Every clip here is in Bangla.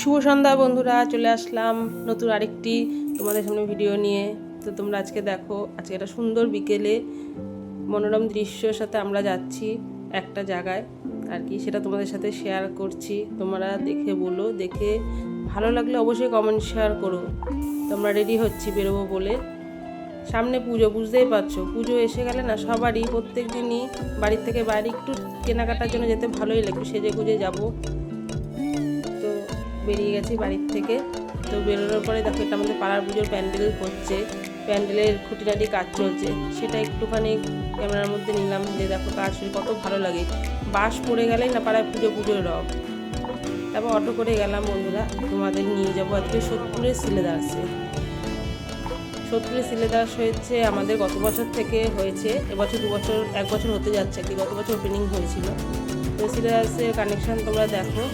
শুভ সন্ধ্যা বন্ধুরা, চলে আসলাম নতুন আরেকটি তোমাদের সামনে ভিডিও নিয়ে। তো তোমরা আজকে দেখো, আজকে একটা সুন্দর বিকেলে মনোরম দৃশ্যর সাথে আমরা যাচ্ছি একটা জায়গায় আর কি, সেটা তোমাদের সাথে শেয়ার করছি। তোমরা দেখে বলো, দেখে ভালো লাগলে অবশ্যই কমেন্ট শেয়ার করো। তোমরা রেডি হচ্ছি বেরোবো বলে। সামনে পুজো, বুঝতেই পারছ, পুজো এসে গেলে না সবারই প্রত্যেক দিনই বাড়ির থেকে বাইরে একটু কেনাকাটার জন্য যেতে ভালোই লাগে একটু সেজে গুজে যাব। বেরিয়ে গেছি বাড়ির থেকে। তো বেরোনোর পরে দেখো এটা আমাদের পাড়ার পুজোর প্যান্ডেল হচ্ছে প্যান্ডেলের খুঁটিনাটি কাজ চলছে। সেটা একটুখানি ক্যামেরার মধ্যে নিলাম যে দেখো কাজ কত ভালো লাগে। বাস পড়ে গেলেই না পাড়ায় পুজো পুজোর রব। তারপর অটো করে গেলাম বন্ধুরা, তোমাদের নিয়ে যাব আজকে সোদপুরের সিলেদার্সে সোদপুরের সিলেদার্স হয়েছে আমাদের গত বছর থেকে হয়েছে, এবছর দু বছর, এক বছর হতে যাচ্ছে কি, গত বছর ওপেনিং হয়েছিল। তো সিলেদার্সের কানেকশান তোমরা দেখো।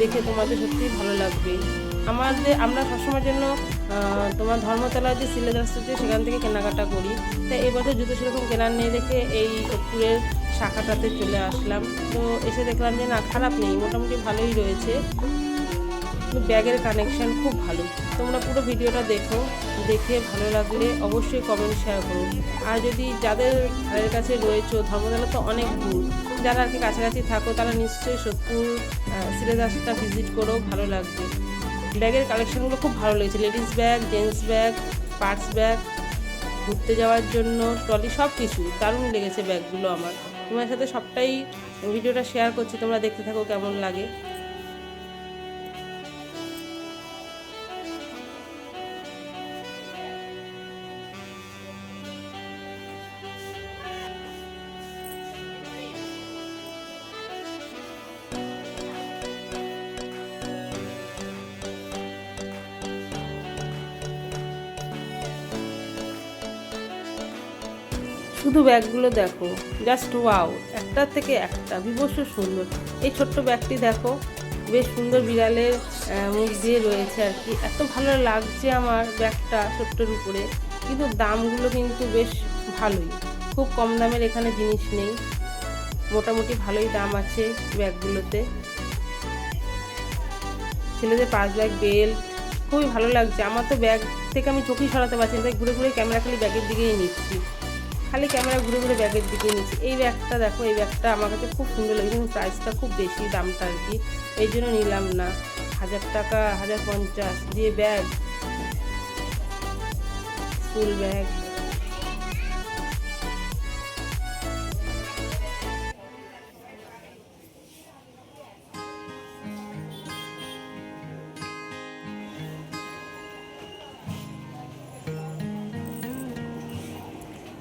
দেখে তোমাদের সত্যিই ভালো লাগবে। আমাদের, আমরা সবসময়ের জন্য তোমার ধর্মতলা যে সিলেজ আসছে সেখান থেকে কেনাকাটা করি। তাই এবছর জুতো সেরকম কেনার নেই দেখে এই পুরের শাখাটাতে চলে আসলাম। তো এসে দেখলাম যে না, খারাপ নেই, মোটামুটি ভালোই রয়েছে। ব্যাগের কানেকশান খুব ভালো। তোমরা পুরো ভিডিওটা দেখো, দেখে ভালো লাগলে অবশ্যই কমেন্ট শেয়ার করো। আর যদি যাদের ঘরের কাছে রয়েছে, ধর্মতলা তো অনেক দূর, যারা আর কি কাছাকাছি থাকো, তারা নিশ্চয়ই সত্যুর সিলেদাসটা ভিজিট করো, ভালো লাগবে। ব্যাগের কালেকশানগুলো খুব ভালো লেগেছে। Ladies bag gents bag purse bag ঘুরতে যাওয়ার জন্য ট্রলি সব কিছু দারুণ লেগেছে ব্যাগগুলো আমার। তোমার সাথে সবটাই ভিডিওটা শেয়ার করছি, তোমরা দেখতে থাকো কেমন লাগে। শুধু ব্যাগগুলো দেখো জাস্ট ওয়াও একটা থেকে একটা, বিভৎস সুন্দর। এই ছোট্ট ব্যাগটি দেখো, বেশ সুন্দর বিড়ালের মুখ দিয়ে রয়েছে আর কি। এত ভালো লাগছে আমার ব্যাগটা ছোট্টর উপরে, কিন্তু দামগুলো কিন্তু বেশ ভালোই। খুব কম দামের এখানে জিনিস নেই। মোটামুটি ভালোই দাম আছে ব্যাগগুলোতে। ছেলেদের পাঁচ ব্যাগ, বেল্ট, খুবই ভালো লাগছে। আমার তো ব্যাগ থেকে আমি চোখই সরাতে পারছি না, তাই ঘুরে ঘুরে ক্যামেরা খালি ব্যাগের দিকেই নিচ্ছি। খালি ক্যামেরা ঘুরে ঘুরে ব্যাগের দিকে নিচ্ছি। এই ব্যাগটা দেখো, এই ব্যাগটা আমার কাছে খুব সুন্দর লাগে কিন্তু প্রাইসটা খুব বেশি দামটা আর কি। এই জন্য নিলাম না। হাজার টাকা, হাজার পঞ্চাশ দিয়ে ব্যাগ স্কুল ব্যাগ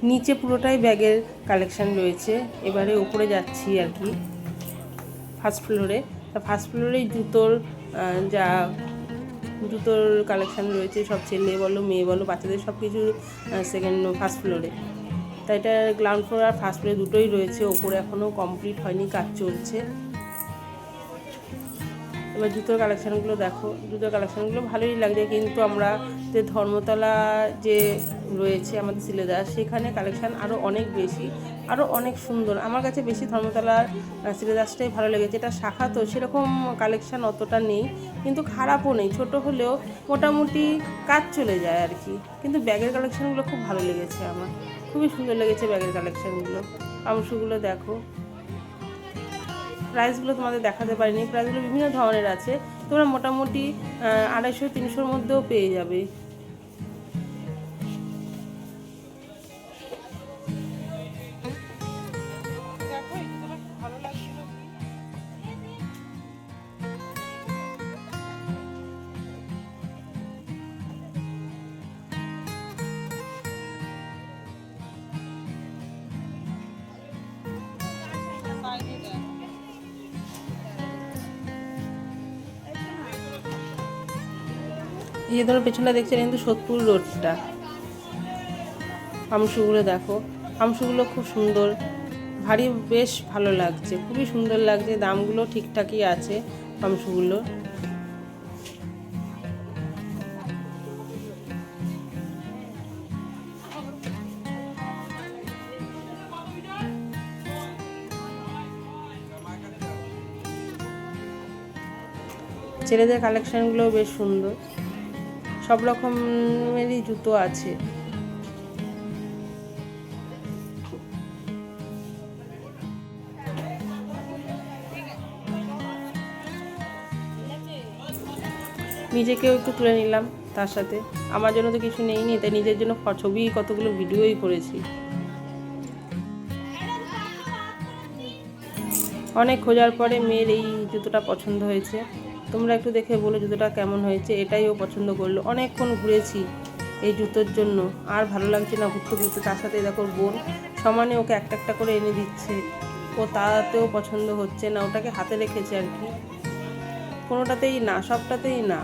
নিচে পুরোটাই ব্যাগের কালেকশান রয়েছে। এবারে উপরে যাচ্ছি আর কি ফার্স্ট ফ্লোরে তা ফার্স্ট ফ্লোরেই জুতোর যা জুতোর কালেকশান রয়েছে, সব ছেলে বলো, মেয়ে বলো, বাচ্চাদের সব কিছু সেকেন্ড ফার্স্ট ফ্লোরে তাই এটা গ্রাউন্ড ফ্লোর আর ফার্স্ট ফ্লোরে দুটোই রয়েছে, ওপরে এখনও কমপ্লিট হয়নি, কাজ চলছে। এবার জুতোর কালেকশানগুলো দেখো। জুতোর কালেকশানগুলো ভালোই লাগছে, কিন্তু আমরা যে ধর্মতলা যে রয়েছে আমাদের সিলেদার, সেখানে কালেকশান আরও অনেক বেশি আরও অনেক সুন্দর। আমার কাছে বেশি ধর্মতলার সিলেদাসটাই ভালো লেগেছে। এটা শাখা তো, সেরকম কালেকশান অতটা নেই, কিন্তু খারাপও নেই। ছোট হলেও মোটামুটি কাজ চলে যায় আর কি। কিন্তু ব্যাগের কালেকশানগুলো খুব ভালো লেগেছে আমার। খুবই সুন্দর লেগেছে ব্যাগের কালেকশানগুলো অংশগুলো দেখো। প্রাইসগুলো তোমাদের দেখাতে পারিনি। প্রাইসগুলো বিভিন্ন ধরনের আছে। তোমরা মোটামুটি আড়াইশো, তিনশোর মধ্যেও পেয়ে যাবে। এই যে তোমরা পেছনটা দেখছেন কিন্তু সোদপুর রোডটা। আমসুগুলো দেখো। আমসুগুলো খুব সুন্দর। ভারী বেশ ভালো লাগছে। খুবই সুন্দর লাগছে। দামগুলো ঠিকঠাকই আছে আমসুগুলো ছেলেদের কালেকশানগুলো বেশ সুন্দর। সব রকমেরই জুতো আছে। নিজেকেও একটু তুলে নিলাম তার সাথে। আমার জন্য তো কিছু নেই নি তাই নিজের জন্য ছবি, কতগুলো ভিডিওই করেছি। অনেক খোঁজার পরে মেয়ের এই জুতোটা পছন্দ হয়েছে। তোমরা একটু দেখে বলো জুতোটা কেমন হয়েছে, এটাই ও পছন্দ করল। অনেকক্ষণ ঘুরেছি এই জুতোর জন্য, আর ভালো লাগছে না ঘুরতে ঘুরতে। তার সাথে দেখো বোন, সমানে ওকে একটা একটা করে এনে দিচ্ছে। ও তাতেও পছন্দ হচ্ছে না, ওটাকে হাতে রেখেছে আর কি। কোনোটাতেই না, সবটাতেই না।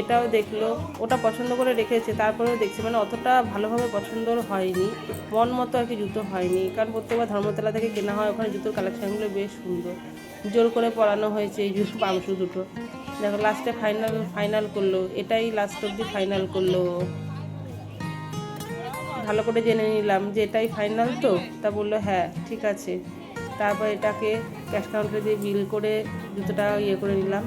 এটাও দেখল, ওটা পছন্দ করে রেখেছে, তারপরেও দেখছে মানে অতটা ভালোভাবে পছন্দর হয়নি, মন মতো আর কি জুতো হয়নি, কারণ প্রত্যেকবার ধর্মতলা থেকে কেনা হয়, ওখানে জুতোর কালেকশানগুলো বেশ সুন্দর। জোর করে পরানো হয়েছে এই জুতো পামশু দুটো। দেখো লাস্টে ফাইনাল ফাইনাল করল, এটাই লাস্ট অব্দি ফাইনাল করল। ভালো করে জেনে নিলাম যে এটাই ফাইনাল তো, তা বলল হ্যাঁ ঠিক আছে। তারপর এটাকে ক্যাশ কাউন্টারে দিয়ে বিল করে জুতোটা ইয়ে করে নিলাম।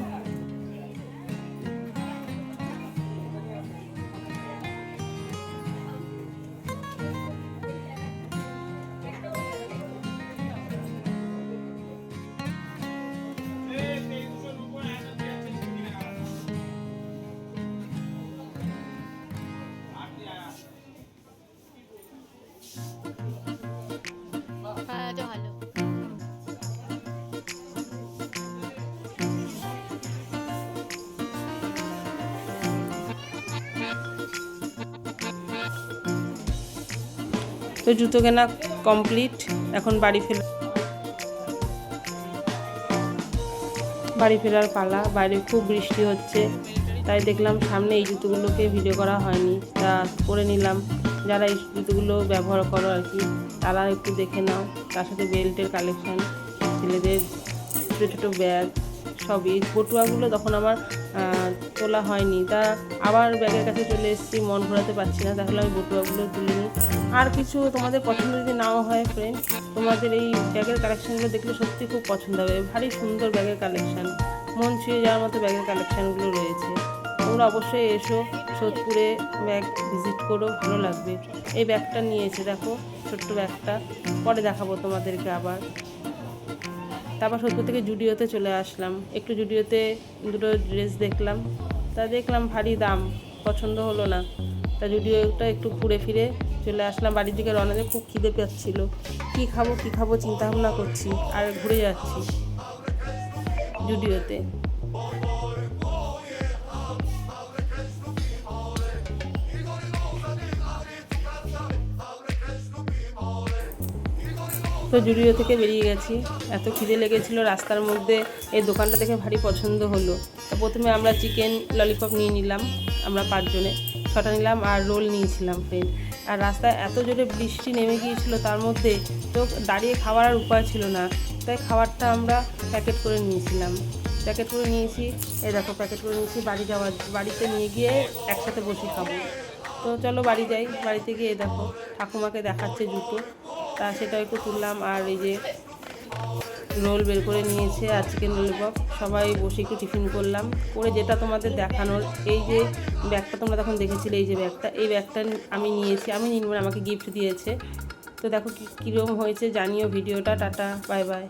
তো জুতো কেনা কমপ্লিট, এখন বাড়ি ফের বাড়ি ফেরার পালা, বাইরে খুব বৃষ্টি হচ্ছে, তাই দেখলাম সামনে এই জুতোগুলোকে ভিডিও করা হয়নি, তা করে নিলাম। যারা এই জুতোগুলো ব্যবহার করো আর কি, তারা একটু দেখে নাও, তার সাথে বেল্টের কালেকশন ছেলেদের ছোটো ছোটো ব্যাগ সবই। পটুয়াগুলো তখন আমার তোলা হয়নি। তা আবার ব্যাগের কাছে চলে এসেছি, মন ঘোরাতে পারছি না। তাহলে আমি বটুয়াগুলো তুলে নিই। আর কিছু তোমাদের পছন্দ যদি নাও হয় ফ্রেন্ড তোমাদের এই ব্যাগের কালেকশানগুলো দেখলে সত্যি খুব পছন্দ হবে। ভারী সুন্দর ব্যাগের কালেকশান মন ছুঁয়ে যাওয়ার মতো ব্যাগের কালেকশানগুলো রয়েছে। তোমরা অবশ্যই এসো সোদপুরে, ব্যাগ ভিজিট করো, ভালো লাগবে। এই ব্যাগটা নিয়েছে দেখো, ছোট্ট ব্যাগটা। পরে দেখাবো তোমাদেরকে আবার। তারপর সোদপুর থেকে জুডিওতে চলে আসলাম। একটু জুডিওতে দুটো ড্রেস দেখলাম। তা দেখলাম ভারী দাম, পছন্দ হলো না। তা জুডিওটা একটু ঘুরে ফিরে চলে আসলাম। বাড়ির দিকে রওনা দিয়ে খুব খিদে পাচ্ছিল। কী খাব কী খাব চিন্তা ভাবনা করছি, আর ঘুরে যাচ্ছি জুডিওতে। তো জুডিও থেকে বেরিয়ে গেছি। এত খিদে লেগেছিল রাস্তার মধ্যে। এই দোকানটা দেখে ভারী পছন্দ হলো। তো প্রথমে আমরা চিকেন ললিপপ নিয়ে নিলাম আমরা পাঁচজনে। ছটা নিলাম আর রোল নিয়েছিলাম ফ্রেন্ড আর রাস্তায় এত জোরে বৃষ্টি নেমে গিয়েছিল তার মধ্যে তো দাঁড়িয়ে খাওয়ার আর উপায় ছিল না। তাই খাবারটা আমরা প্যাকেট করে নিয়েছিলাম। প্যাকেট করে নিয়েছি। এই দেখো প্যাকেট করে নিয়েছি। বাড়ি যাওয়ার, বাড়িতে নিয়ে গিয়ে একসাথে বসে খাব। তো চলো বাড়ি যাই। বাড়িতে গিয়ে দেখো ঠাকুমাকে দেখাচ্ছে জুতো। তা সেটা একটু তুললাম, আর এই যে রোল বের করে নিয়েছে আর চিকেন ললিপপ সবাই বসে একটু টিফিন করলাম। করে যেটা তোমাদের দেখানোর, এই যে ব্যাগটা তোমরা তখন দেখেছিলে, এই যে ব্যাগটা, এই ব্যাগটা আমি নিয়েছি। আমি নিন আমাকে গিফট দিয়েছে। তো দেখো কীরকম হয়েছে, জানিও ভিডিওটা। Tata, bye bye.